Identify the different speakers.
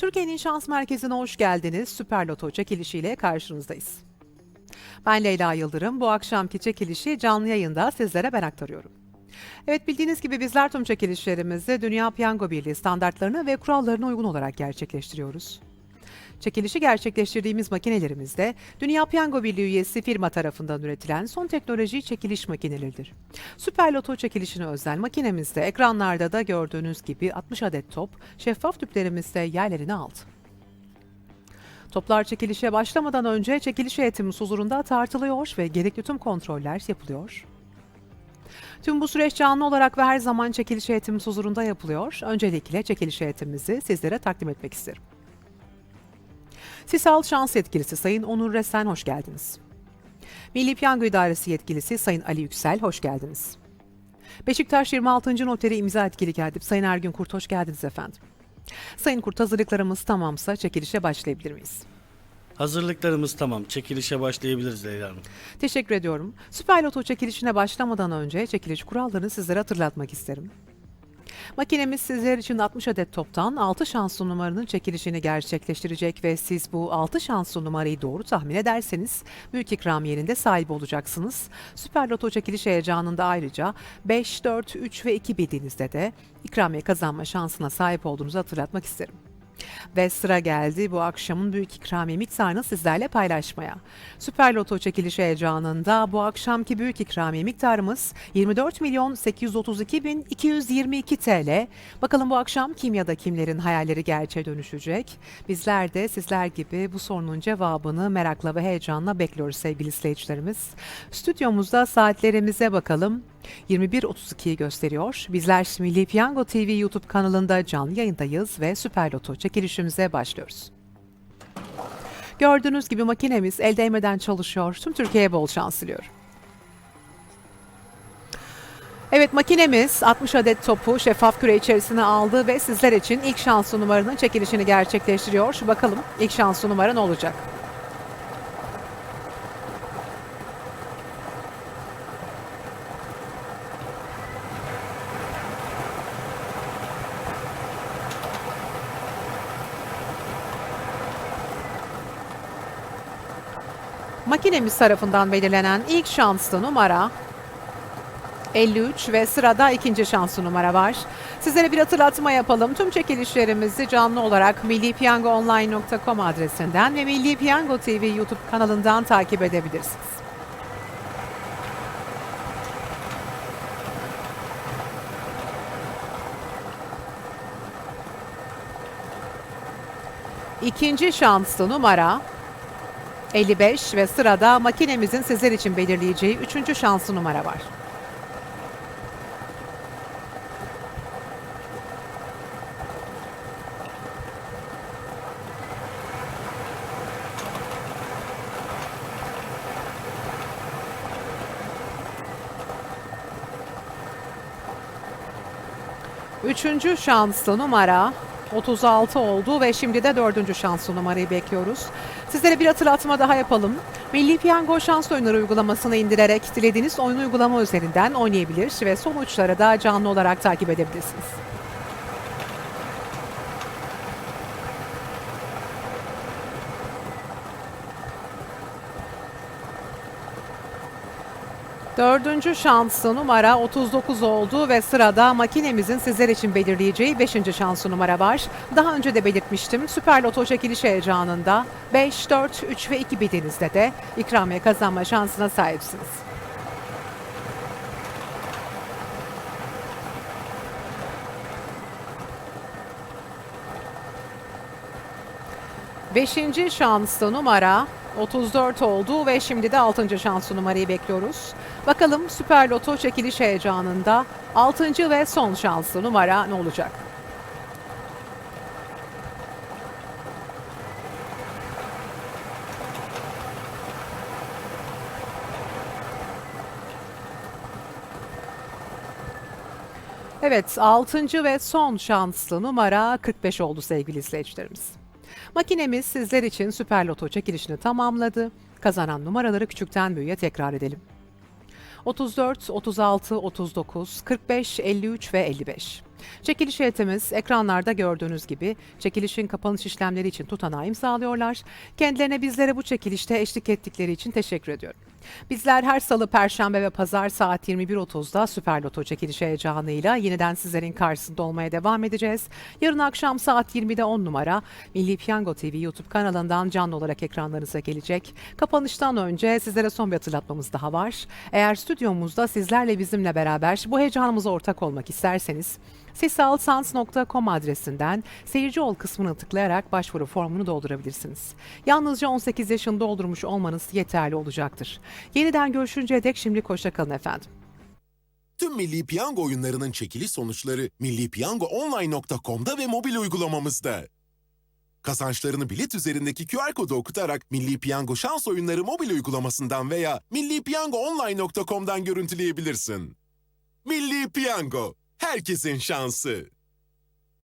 Speaker 1: Türkiye'nin şans merkezine hoş geldiniz. Süper Loto çekilişiyle karşınızdayız. Ben Leyla Yıldırım. Bu akşamki çekilişi canlı yayında sizlere ben aktarıyorum. Evet bildiğiniz gibi bizler tüm çekilişlerimizi Dünya Piyango Birliği standartlarına ve kurallarına uygun olarak gerçekleştiriyoruz. Çekilişi gerçekleştirdiğimiz makinelerimizde Dünya Piyango Birliği üyesi firma tarafından üretilen son teknoloji çekiliş makineleridir. Süper Loto çekilişine özel makinemizde ekranlarda da gördüğünüz gibi 60 adet top şeffaf tüplerimizde yerlerini aldı. Toplar çekilişe başlamadan önce çekiliş heyetimiz huzurunda tartılıyor ve gerekli tüm kontroller yapılıyor. Tüm bu süreç canlı olarak ve her zaman çekiliş heyetimiz huzurunda yapılıyor. Öncelikle çekiliş heyetimizi sizlere takdim etmek isterim. Sisal Şans Yetkilisi Sayın Onur Resen hoş geldiniz. Milli Piyango İdaresi Yetkilisi Sayın Ali Yüksel hoş geldiniz. Beşiktaş 26. Noteri imza etkili geldi. Sayın Ergün Kurt hoş geldiniz efendim. Sayın Kurt hazırlıklarımız tamamsa çekilişe başlayabilir miyiz?
Speaker 2: Hazırlıklarımız tamam. Çekilişe başlayabiliriz Leyla Hanım.
Speaker 1: Teşekkür ediyorum. Süper Loto çekilişine başlamadan önce çekiliş kurallarını sizlere hatırlatmak isterim. Makinemiz sizler için 60 adet toptan 6 şanslı numaranın çekilişini gerçekleştirecek ve siz bu 6 şanslı numarayı doğru tahmin ederseniz büyük ikramiyenin sahibi olacaksınız. Süper Loto çekiliş heyecanında ayrıca 5, 4, 3 ve 2 bildiğinizde de ikramiye kazanma şansına sahip olduğunuzu hatırlatmak isterim. Ve sıra geldi bu akşamın büyük ikramiye miktarını sizlerle paylaşmaya. Süper Loto çekiliş heyecanında bu akşamki büyük ikramiye miktarımız 24 milyon 832 bin 222 TL. Bakalım bu akşam kim ya da kimlerin hayalleri gerçeğe dönüşecek? Bizler de sizler gibi bu sorunun cevabını merakla ve heyecanla bekliyoruz sevgili izleyicilerimiz. Stüdyomuzda saatlerimize bakalım. 21.32'yi gösteriyor. Bizler Milli Piyango TV YouTube kanalında canlı yayındayız ve Süper Loto çekilişimize başlıyoruz. Gördüğünüz gibi makinemiz el değmeden çalışıyor. Tüm Türkiye'ye bol şans diliyorum. Evet makinemiz 60 adet topu şeffaf küre içerisine aldı ve sizler için ilk şanslı numaranın çekilişini gerçekleştiriyor. Bakalım ilk şanslı numara ne olacak? Makinemiz tarafından belirlenen ilk şanslı numara 53 ve sırada ikinci şanslı numara var. Sizlere bir hatırlatma yapalım. Tüm çekilişlerimizi canlı olarak millipiyangoonline.com adresinden ve Milli Piyango TV YouTube kanalından takip edebilirsiniz. İkinci şanslı numara 55 ve sırada makinemizin sizler için belirleyeceği üçüncü şanslı numara var. Üçüncü şanslı numara 36 oldu ve şimdi de dördüncü şanslı numarayı bekliyoruz. Sizlere bir hatırlatma daha yapalım. Milli Piyango şans oyunları uygulamasını indirerek dilediğiniz oyun uygulama üzerinden oynayabilir ve sonuçları da canlı olarak takip edebilirsiniz. Dördüncü şanslı numara 39 oldu ve sırada makinemizin sizler için belirleyeceği 5. şanslı numara var. Daha önce de belirtmiştim Süper Loto çekiliş heyecanında 5, 4, 3 ve 2 bildiğinizde de ikramiye kazanma şansına sahipsiniz. Beşinci şanslı numara 34 oldu ve şimdi de 6. şanslı numarayı bekliyoruz. Bakalım Süper Loto çekiliş heyecanında 6. ve son şanslı numara ne olacak? Evet, 6. ve son şanslı numara 45 oldu sevgili izleyicilerimiz. Makinemiz sizler için Süper Loto çekilişini tamamladı. Kazanan numaraları küçükten büyüğe tekrar edelim. 34, 36, 39, 45, 53 ve 55. Çekiliş heyetimiz ekranlarda gördüğünüz gibi çekilişin kapanış işlemleri için tutanağı imzalıyorlar. Kendilerine bizlere bu çekilişte eşlik ettikleri için teşekkür ediyorum. Bizler her salı, perşembe ve pazar saat 21.30'da Süper Loto çekilişi heyecanıyla yeniden sizlerin karşısında olmaya devam edeceğiz. Yarın akşam saat 20'de 10 numara Milli Piyango TV YouTube kanalından canlı olarak ekranlarınıza gelecek. Kapanıştan önce sizlere son bir hatırlatmamız daha var. Eğer stüdyomuzda sizlerle bizimle beraber bu heyecanımıza ortak olmak isterseniz sisalsans.com adresinden seyirci ol kısmını tıklayarak başvuru formunu doldurabilirsiniz. Yalnızca 18 yaşını doldurmuş olmanız yeterli olacaktır. Yeniden görüşünceye dek şimdilik hoşçakalın efendim.
Speaker 3: Tüm Milli Piyango oyunlarının çekiliş sonuçları millipiyangoonline.com'da ve mobil uygulamamızda. Kazançlarını bilet üzerindeki QR kodu okutarak Milli Piyango şans oyunları mobil uygulamasından veya millipiyangoonline.com'dan görüntüleyebilirsin. Milli Piyango, herkesin şansı.